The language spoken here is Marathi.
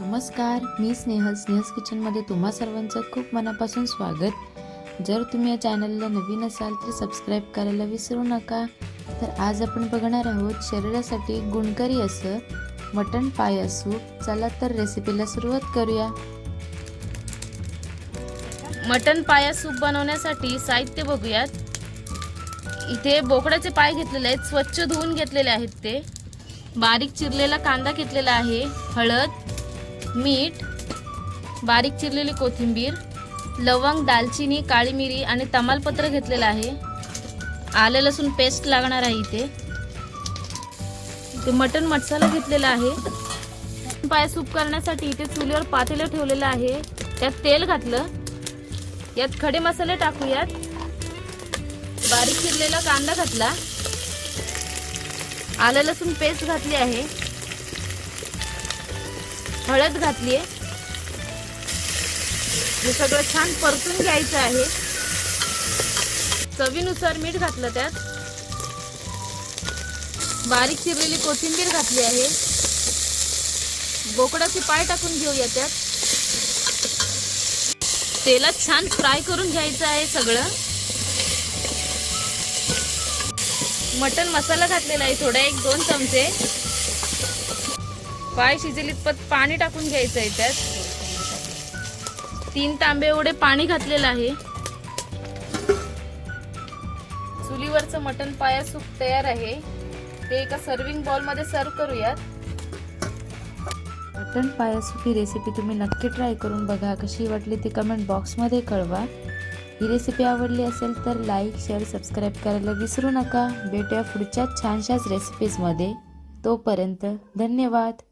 नमस्कार मी स्नेहल. स्नेहस किचनमध्ये तुम्हा सर्वांचं खूप मनापासून स्वागत. जर तुम्ही या चॅनलला नवीन असाल तर सबस्क्राईब करायला विसरू नका. तर आज आपण बघणार आहोत शरीरासाठी गुणकारी असं मटण पाया सूप. चला तर रेसिपीला सुरुवात करूया. मटन पाया सूप बनवण्यासाठी साहित्य बघूयात. इथे बोकडाचे पाय घेतलेले आहेत स्वच्छ धुवून घेतलेले आहेत ते. बारीक चिरलेला कांदा घेतलेला आहे हळद मीठ बारीक चिरलेली कोथिंबीर लवंग दालचिनी काळी मिरी आणि तमालपत्र घेतलेलं आहे. आले लसूण पेस्ट लागणार आहे इथे. इथे मटन मसाला घेतलेला आहे. पाय सूप करण्यासाठी इथे चुलीवर पातेलं ठेवलेलं आहे. त्यात तेल घातलं. यात खडे मसाले टाकूयात. बारीक चिरलेला कांदा घातला. आलं लसूण पेस्ट घातली आहे. हळद घातली आहे हे सगळं छान परतून घ्यायचं आहे. चवीनुसार मीठ घातलं त्यात. बारीक चिरलेली कोथिंबीर घातली आहे. बोकडाचे पाय टाकून घेऊया त्यात. तेलात छान फ्राय करून घ्यायचं आहे सगळं. मटन मसाला घातलेला आहे थोडा एक दोन चमचे. पाय शिजलीत पत पाणी टाकून घ्यायचं आहे त्यात तीन तांबे एवढे पाणी घातलेलं आहे. चुलीवरचं मटन पाया सूप तयार आहे. ते एका सर्विंग बॉलमध्ये सर्व करूयात. मटण पाया सूप ही रेसिपी तुम्ही नक्की ट्राय करून बघा. कशी वाटली ती कमेंट बॉक्समध्ये कळवा. ही रेसिपी आवडली असेल तर लाईक शेअर सबस्क्राईब करायला विसरू नका. भेटूया पुढच्या छानशाच रेसिपीजमध्ये तोपर्यंत धन्यवाद.